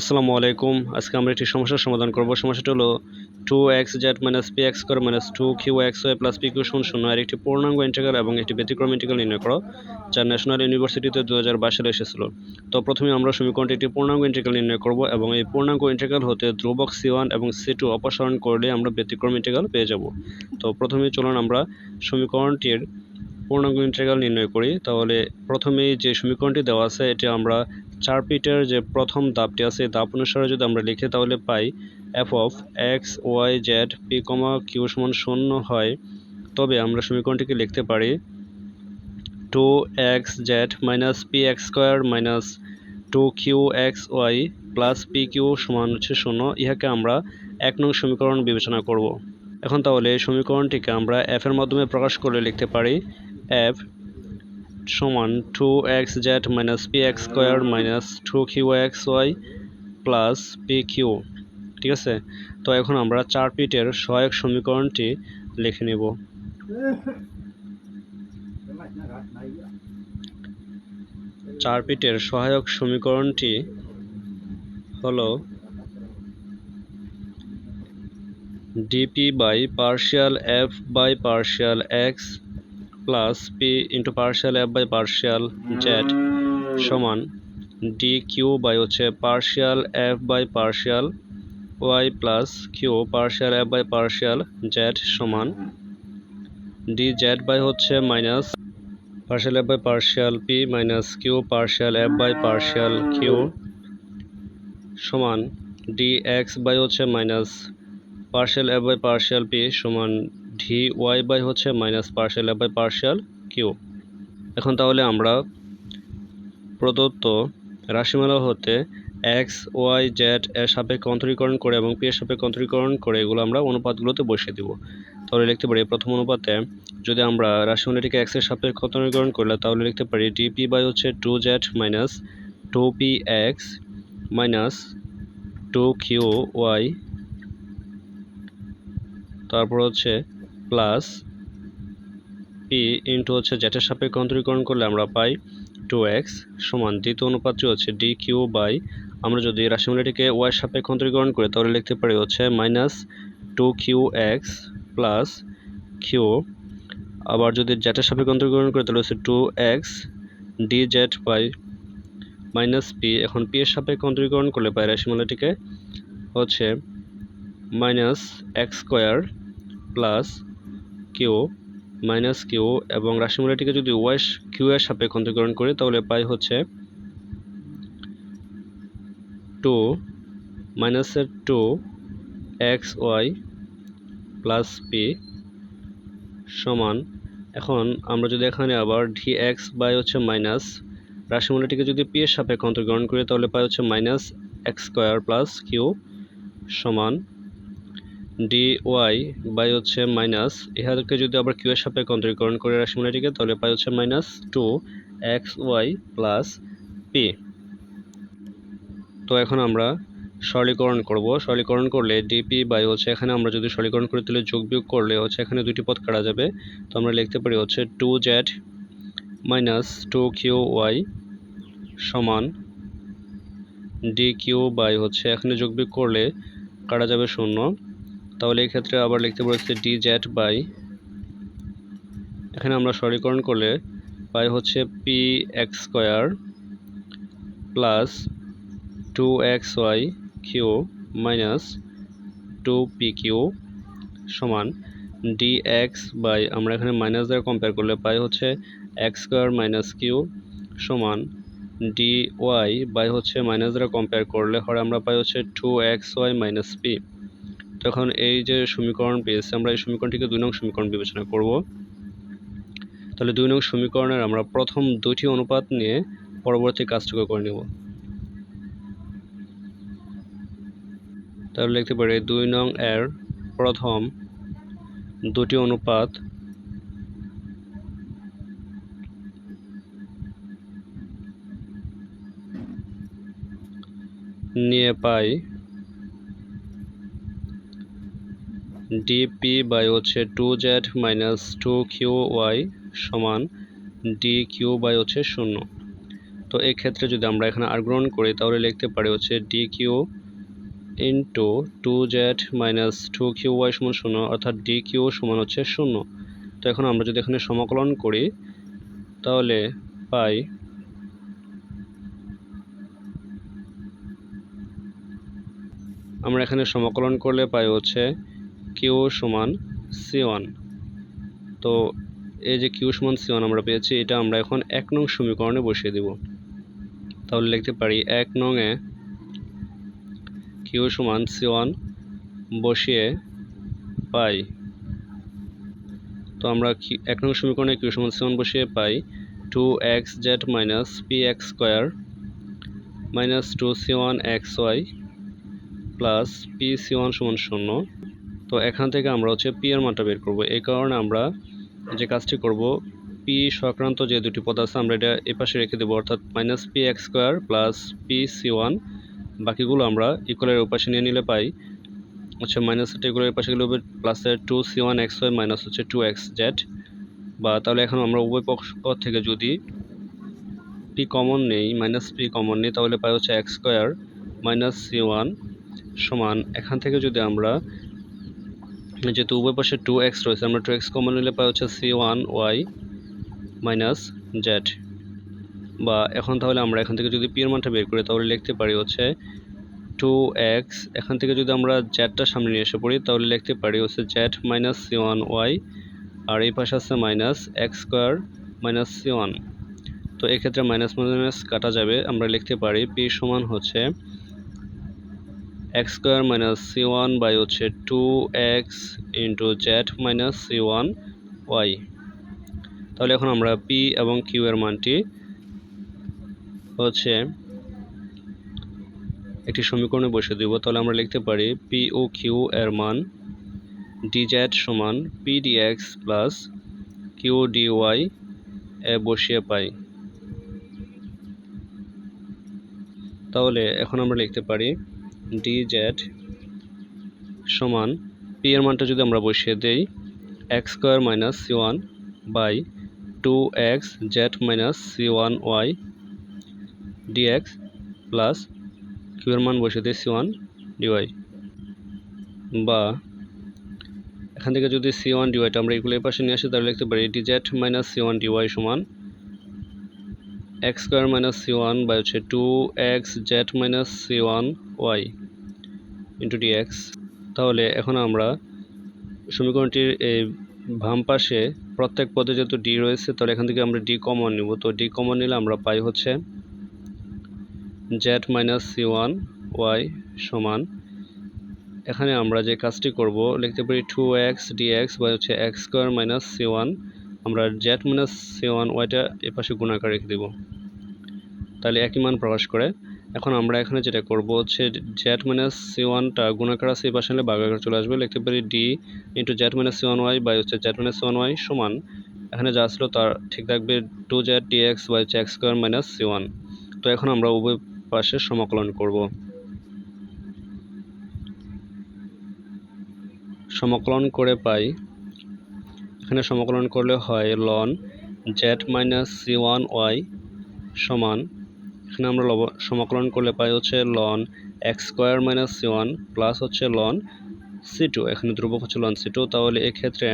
আসসালামু আলাইকুম। আজকে আমরা একটি সমস্যার সমাধান করব। সমস্যাটা হলো two x z minus p x square minus two q x y plus p q শূন্য শূন্য এর একটি পূর্ণাঙ্গ ইন্টিগ্রাল এবং একটি ব্যতিক্রম ইন্টিগ্রাল নির্ণয় করো, যা ন্যাশনাল ইউনিভার্সিটিতে দু হাজার বাইশ সালে এসেছিল। তো প্রথমে আমরা সমীকরণটি একটি পূর্ণাঙ্গ ইন্টিগ্রাল নির্ণয় করব এবং এই পূর্ণাঙ্গ ইন্টিগ্রাল হতে ধ্রুবক সি ওয়ান এবং সি টু অপসারণ করলে আমরা ব্যতিক্রম ইন্টিগ্রাল পেয়ে যাব। তো প্রথমে চলুন আমরা সমীকরণটির পূর্ণাঙ্গ ইন্টিগ্রাল নির্ণয় করি। তাহলে প্রথমেই যে সমীকরণটি দেওয়া আছে, এটি আমরা চার পিটের যে প্রথম ধাপটি আছে ধাপ অনুসারে যদি আমরা লিখি তাহলে পাই f of x y z p comma q সমান শূন্য হয়। তবে আমরা সমীকরণটিকে লিখতে পারি two x z minus p x square minus two q x y plus p q সমান হচ্ছে শূন্য। ইহাকে আমরা এক নং সমীকরণ বিবেচনা করব। এখন তাহলে এই সমীকরণটিকে আমরা এফ এর মাধ্যমে প্রকাশ করে লিখতে পারি এফ সমান two x z minus p x square minus two q x y plus p q ঠিক আছে? তো এখন আমরা চার পিটের সহায়ক সমীকরণটি লিখে নেব। চার পিটের সহায়ক সমীকরণটি হলো d p by partial f by partial x plus p into partial f by partial z সমান ডি কিউ বাই হচ্ছে partial f by partial y plus q partial f by partial z সমান d z by হচ্ছে minus partial f by partial p minus q partial f by partial q সমান d x by হচ্ছে minus partial f by partial p সমান d y by হচ্ছে minus partial f by partial q এখন তাহলে আমরা প্রদত্ত রাশিমালা হতে এক্স ওয়াই জেড এর সাপেক্ষে অন্তরীকরণ করে এবং পি এর সাপেক্ষে অন্তরীকরণ করে এগুলো আমরা অনুপাতগুলোতে বসিয়ে দিব। তাহলে লিখতে পারি প্রথম অনুপাতে যদি আমরা রাশিমালাটিকে এক্সের সাপেক্ষে অন্তরীকরণ করলে তাহলে লিখতে পারি ডিপি বাই হচ্ছে two z minus two p x minus two q y তারপর হচ্ছে প্লাস পি ইন্টু হচ্ছে জেটের সাপেক্ষে অন্তরীকরণ করলে আমরা পাই টু এক্স সমান দ্বিতীয় অনুপাতটি হচ্ছে ডি কিউ বাই, আমরা যদি রাশিমালাটিকে ওয়াই সাপেক্ষে অন্তরীকরণ করি তাহলে লিখতে পারি হচ্ছে minus two q x plus q আবার যদি জেটের সাপেক্ষে অন্তরীকরণ করি তাহলে হচ্ছে two x d z by minus p এখন পি এর সাপেক্ষে অন্তরীকরণ করলে পাই রাশিমালাটিকে হচ্ছে minus x square plus q minus q এবং রাশিমালাটিকে যদি ওয়াই কিউ এর সাপেক্ষে অন্তরীকরণ করি, তাহলে পাই হচ্ছে টু মাইনাসের two x y plus p সমান। এখন আমরা যদি এখানে আবার ডি এক্স বাই হচ্ছে মাইনাস রাশিমালাটিকে যদি পি এর সাপেক্ষে অন্তর্গ্রহণ করি, তাহলে পাই হচ্ছে minus x square plus q সমান ডি ওয়াই বাই হচ্ছে মাইনাস ইহাদেরকে যদি আবার কিউ এর সাপেক্ষে অন্তরীকরণ করে রাশিমালাটিকে তাহলে পাই হচ্ছে minus two x y plus p তো এখন আমরা সরলীকরণ করব। সরলীকরণ করলে ডিপি বাই হচ্ছে এখানে আমরা যদি সরলীকরণ করি, তাহলে যোগ বিয়োগ করলে হচ্ছে এখানে দুটি পদ কাটা যাবে। তো আমরা লিখতে পারি হচ্ছে two z minus two q y সমান ডি কিউ বাই হচ্ছে এখানে যোগ বিয়োগ করলে কাটা যাবে শূন্য। তাহলে এই ক্ষেত্রে আবার লিখতে পারি হচ্ছে ডি জেড বাই এখানে আমরা সরলীকরণ করলে পাই হচ্ছে p x square plus two x y q minus two p q সমান ডি এক্স বাই আমরা এখানে মাইনাস দ্বারা কম্পেয়ার করলে পাই হচ্ছে এক্স স্কোয়ার মাইনাস কিউ সমান ডি ওয়াই বাই হচ্ছে মাইনাস দ্বারা কম্পেয়ার করলে হরে আমরা পাই হচ্ছে two x y minus p তখন এই যে সমীকরণ পেয়েছে, আমরা এই সমীকরণটিকে দুই নং সমীকরণ বিবেচনা করব। তাহলে দুই নং সমীকরণের আমরা প্রথম দুটি অনুপাত নিয়ে পরবর্তী কাজটুকু করে নেব। তাহলে লিখতে পারি দুই নং এর প্রথম দুটি অনুপাত নিয়ে পাই ডিপি বাই হচ্ছে two z minus two q y সমান ডি কিউ বাই হচ্ছে শূন্য। তো তো এই ক্ষেত্রে যদি আমরা এখানে আর গ্রহণ করি, তাহলে লিখতে পারি হচ্ছে d q into two z minus two q y সমান শূন্য, অর্থাৎ ডি কিউ সমান হচ্ছে শূন্য। তো এখন আমরা যদি এখানে সমাকলন করি, তাহলে পাই আমরা এখানে সমাকলন করলে পাই হচ্ছে কিউ সমান সি ওয়ান। তো এই যে কিউ সমান সি ওয়ান আমরা পেয়েছি, এটা আমরা এখন এক নং সমীকরণে বসিয়ে দেব। তাহলে লিখতে পারি এক নং এ কিউ সমান সি ওয়ান বসিয়ে পাই। তো আমরা এক নং সমীকরণে কিউ সমান সি ওয়ান বসিয়ে পাই two x z minus p x square minus two c one x y plus p c one সমান শূন্য। তো এখান থেকে আমরা হচ্ছে পি এর মানটা বের করব। এই কারণে আমরা যে কাজটি করব পি সংক্রান্ত যে দুটি পদ আছে, আমরা এটা এপাশে রেখে দেবো, অর্থাৎ minus p x square plus p c one বাকিগুলো আমরা ইকুয়ালের উপাশে নিয়ে নিলে পাই। হচ্ছে মাইনাস ইকুয়ালের পাশে গেলে হবে প্লাসের two c one x y minus হচ্ছে টু এক্স জেড বা তাহলে এখন আমরা উভয় পক্ষ থেকে যদি পি কমন নেই মাইনাস পি কমন নেই, তাহলে পাই হচ্ছে x square minus c one সমান। এখান থেকে যদি আমরা যেহেতু উভয় পাশে টু এক্স রয়েছে, আমরা টু এক্স কমন নিলে পাই হচ্ছে c one y minus z বা এখন তাহলে আমরা এখান থেকে যদি পি এর মানটা বের করি, তাহলে লিখতে পারি হচ্ছে টু এক্স এখান থেকে যদি আমরা জেডটা সামনে নিয়ে এসে পড়ি, তাহলে লিখতে পারি হচ্ছে z minus c one y আর এই পাশে আছে minus x square minus c one তো এক্ষেত্রে মাইনাস মাইনাস কাটা যাবে। আমরা লিখতে পারি পি সমান হচ্ছে x square minus c one by হচ্ছে two x into z minus c one y. তাহলে এখন আমরা পি এবং কিউ এর মানটি হচ্ছে একটি সমীকরণে বসে দিব। তাহলে আমরা লিখতে পারি পি ও কিউ এর মান ডি জেড সমান p d x plus q d y এ বসিয়ে পাই। তাহলে এখন আমরা লিখতে পারি ডি জেড সমান পি এর মানটা যদি আমরা বসিয়ে দেই x square minus c one by two x z minus c one y d x plus q এর মান বসিয়ে দিই সি ওয়ান ডিওয়াই বা এখান থেকে যদি সি ওয়ান ডিওয়াইটা আমরা এগুলো পাশে নিয়ে আসি, তাহলে লিখতে পারি d z minus c one d y সমান x square minus c one by হচ্ছে two x z minus c one y into d x তাহলে এখন আমরা সমীকরণটির এই বাম পাশে প্রত্যেক পদে যেহেতু ডি রয়েছে, তাহলে এখান থেকে আমরা ডি কমন নিব। তো ডি কমন নিলে আমরা পাই হচ্ছে z minus c one y সমান। এখানে আমরা যে কাজটি করব, লিখতে পারি টু এক্স ডিএক্স বা হচ্ছে x square minus c one আমরা জেড মাইনাস সি ওয়ান ওয়াইটা এপাশে গুণাকার রেখে দেব। তাহলে একই মান প্রকাশ করে। এখন আমরা এখানে যেটা করব হচ্ছে জেড মাইনাস সি ওয়ানটা গুণাকার আছে এই পাশে নিলে বাগাকার চলে আসবে। লিখতে পারি d into z minus c one y by হচ্ছে z minus c one y সমান। এখানে যা ছিল তার ঠিক থাকবে two z d x by হচ্ছে x square minus c one তো এখন আমরা উভয় পাশে সমাকলন করব। সমাকলন করে পাই এখানে সমাকলন করলে হয় ln Z minus C one Y সমান। এখানে আমরা লব সমাকলন করলে পাই হচ্ছে ln X square minus C one plus হচ্ছে লন সি টু এখানে ধ্রুবক হচ্ছে লন সি টু তাহলে এক্ষেত্রে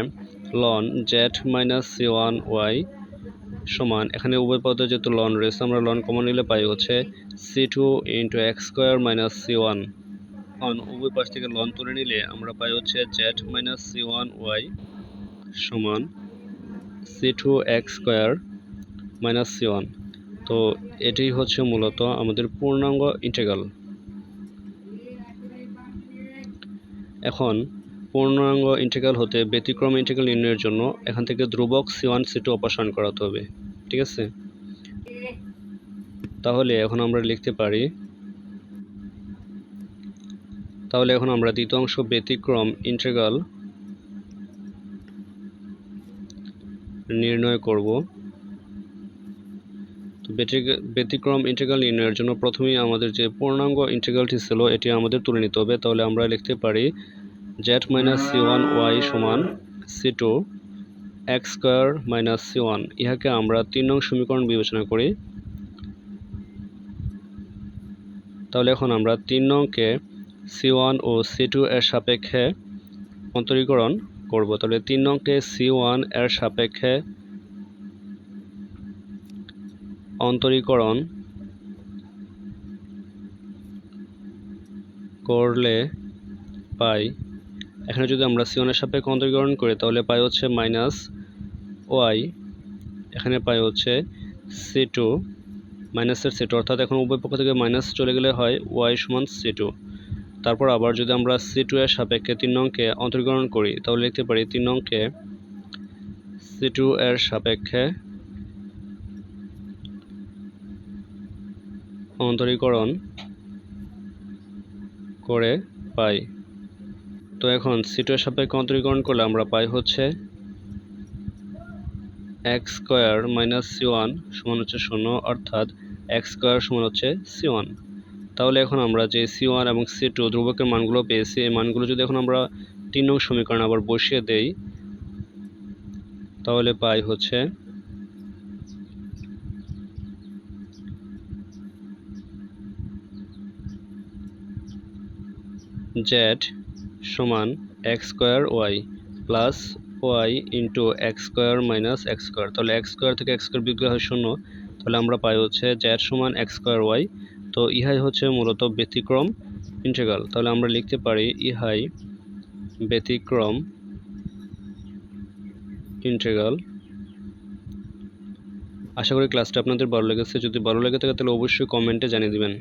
ln z minus c one y সমান। এখানে উভয় পদে যেহেতু লন রয়েছে, আমরা লন কমন নিলে পাই হচ্ছে c two into x square minus c one উভয় পাশ থেকে লন তুলে নিলে আমরা পাই হচ্ছে z minus c one y সমান c two x square minus c one তো এটি হচ্ছে মূলত আমাদের পূর্ণাঙ্গ ইন্টেগ্রাল এখন পূর্ণাঙ্গ ইন্টেগ্রাল হতে ব্যতিক্রম ইন্টেগ্রাল নির্ণয়ের জন্য এখান থেকে ধ্রুবক c one c two operation করাতে হবে, ঠিক আছে? তাহলে এখন আমরা লিখতে পারি, তাহলে এখন আমরা দ্বিতীয় অংশ ব্যতিক্রম ইন্টেগ্রাল নির্ণয় করব। তো ব্যতিক্রম ইন্টেগ্রাল নির্ণয়ের জন্য প্রথমেই আমাদের যে পূর্ণাঙ্গ ইন্টেগ্রালটি ছিল, এটি আমাদের তুলে নিতে হবে। তাহলে আমরা লিখতে পারি z minus c one y সমান c two x square minus c one ইহাকে আমরা তিন নং সমীকরণ বিবেচনা করি। তাহলে এখন আমরা তিন নংকে সি ওয়ান ও সি টু এর সাপেক্ষে অন্তরীকরণ করব। তাহলে তিন নংকে সি ওয়ানের সাপেক্ষে অন্তরীকরণ করলে পাই। এখানে যদি আমরা সি ওয়ানের সাপেক্ষে অন্তরীকরণ করি, তাহলে পাই হচ্ছে মাইনাস ওয়াই এখানে পাই হচ্ছে সি টু মাইনাসের সি টু অর্থাৎ এখন উভয় পক্ষ থেকে মাইনাস চলে গেলে হয় ওয়াই সমান সি টু তারপর আবার যদি আমরা সি টু এর সাপেক্ষে তিন নংকে অন্তরীকরণ করি, তাহলে লিখতে পারি তিন নংকে সি টু এর সাপেক্ষে অন্তরীকরণ করে পাই। তো এখন সি টু এর সাপেক্ষে অন্তরীকরণ করলে আমরা পাই হচ্ছে x square minus c one সমান হচ্ছে শূন্য, অর্থাৎ এক্স স্কোয়ার সমান হচ্ছে সি ওয়ান তাহলে এখন আমরা যে সি ওয়ান এবং সি টু ধ্রুবকের মানগুলো পেয়েছি, এই মানগুলো যদি এখন আমরা তিন নং সমীকরণ আবার বসিয়ে দেই, তাহলে পাই হচ্ছে জেড সমান x square y plus y into x square minus x square তাহলে এক্স স্কোয়ার থেকে এক্স স্কোয়ার বিক্রি হয় শূন্য, তাহলে আমরা পাই হচ্ছে জেড সমান এক্স স্কোয়ার ওয়াই তো ইহাই হচ্ছে মূলত ব্যতিক্রম ইন্টিগ্রাল তাহলে আমরা লিখতে পারি ইহাই ব্যতিক্রম ইন্টিগ্রাল আশা করি ক্লাসটা আপনাদের ভালো লেগেছে। যদি ভালো লেগে থাকে, তাহলে অবশ্যই কমেন্টে জানিয়ে দিবেন।